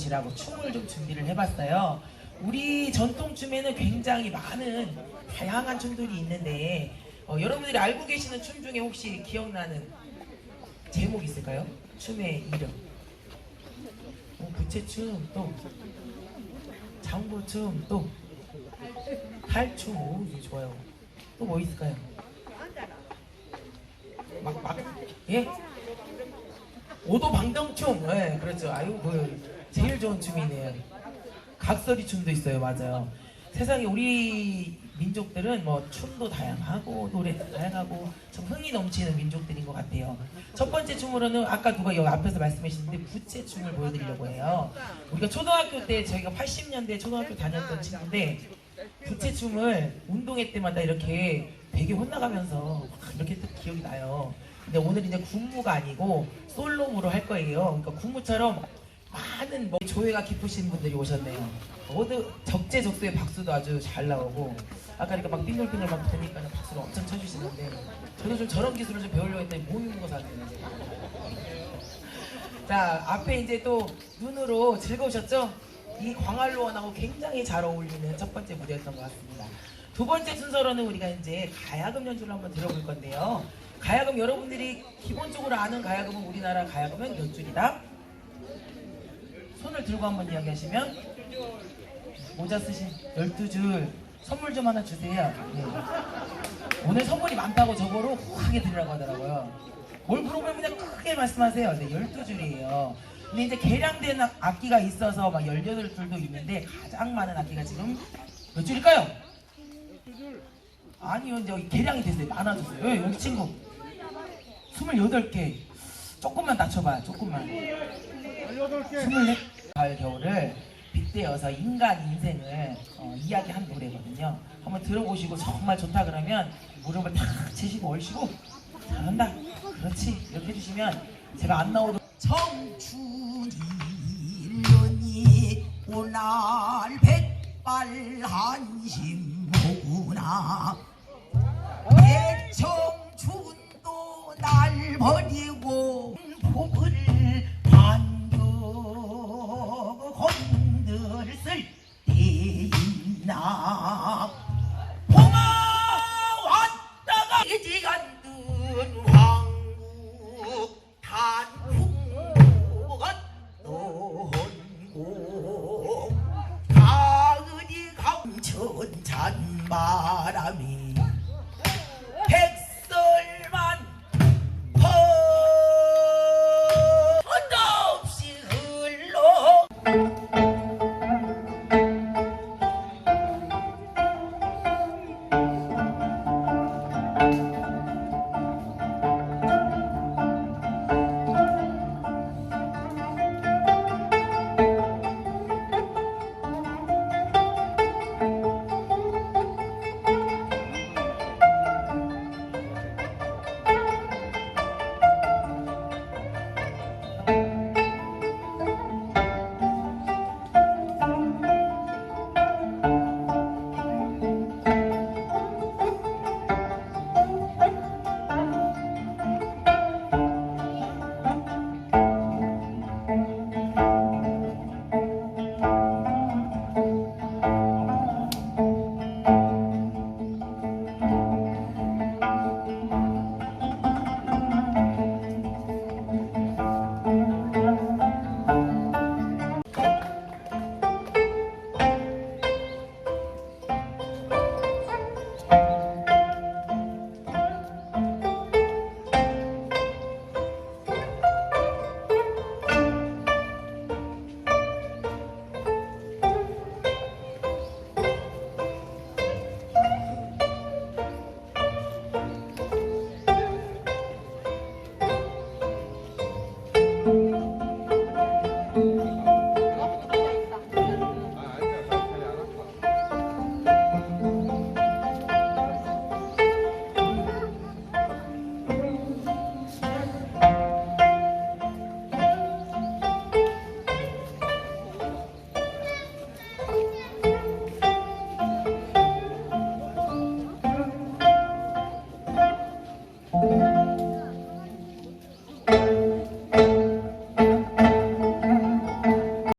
즐겨보시라고 춤을 좀 준비를 해봤어요. 우리 전통 춤에는 굉장히 많은 다양한 춤들이 있는데 어, 여러분들이 알고 계시는 춤 중에 혹시 기억나는 제목 있을까요? 춤의 이름. 어, 부채춤 또 장구춤 또 탈춤 오 이게 좋아요. 또 뭐 있을까요? 막막 예? 오도 방정춤 예 그렇죠 아유 그 제일 좋은 춤이네요. 각설이 춤도 있어요. 맞아요. 세상에 우리 민족들은 뭐 춤도 다양하고 노래도 다양하고 좀 흥이 넘치는 민족들인 것 같아요. 첫 번째 춤으로는 아까 누가 여기 앞에서 말씀하셨는데 부채 춤을 보여드리려고 해요. 우리가 초등학교 때 저희가 80년대 초등학교 다녔던 친구인데 부채 춤을 운동회 때마다 이렇게 되게 혼나가면서 막 이렇게 또 기억이 나요. 근데 오늘 이제 군무가 아니고 솔로무로 할 거예요. 그러니까 군무처럼 많은 뭐 조예가 깊으신 분들이 오셨네요. 모두 적재적소의 박수도 아주 잘 나오고 아까 이렇게 막 빙글빙글 막 도니까 박수를 엄청 쳐주시는데 저도 좀 저런 기술을 좀 배우려고 했더니 거 같아요. 자 앞에 이제 또 눈으로 즐거우셨죠? 이 광활로원하고 굉장히 잘 어울리는 첫 번째 무대였던 것 같습니다. 두 번째 순서로는 우리가 이제 가야금 연주를 한번 들어볼 건데요. 가야금 여러분들이 기본적으로 아는 가야금은 우리나라 가야금은 몇 줄이다? 손을 들고 한번 이야기하시면 모자 쓰신 12줄 선물 좀 하나 주세요. 네. 오늘 선물이 많다고 저거로 크게 드리라고 하더라고요. 뭘 물어보면 그냥 크게 말씀하세요. 네, 12줄이에요. 근데 이제 개량된 악- 악기가 있어서 막 18줄도 있는데 가장 많은 악기가 지금 몇 줄일까요? 아니요, 이제 개량이 됐어요. 많아졌어요. 예, 여기 친구. 28개. 조금만 낮춰봐요, 조금만. 24 가을 겨울을 빗대어서 인간 인생을 어, 이야기한 노래거든요. 한번 들어보시고 정말 좋다 그러면 무릎을 탁 치시고 얼씨고 잘한다. 그렇지. 이렇게 해주시면 제가 안 나오도 청춘이 오날 백발 한심 오구나 쏜 찬바람이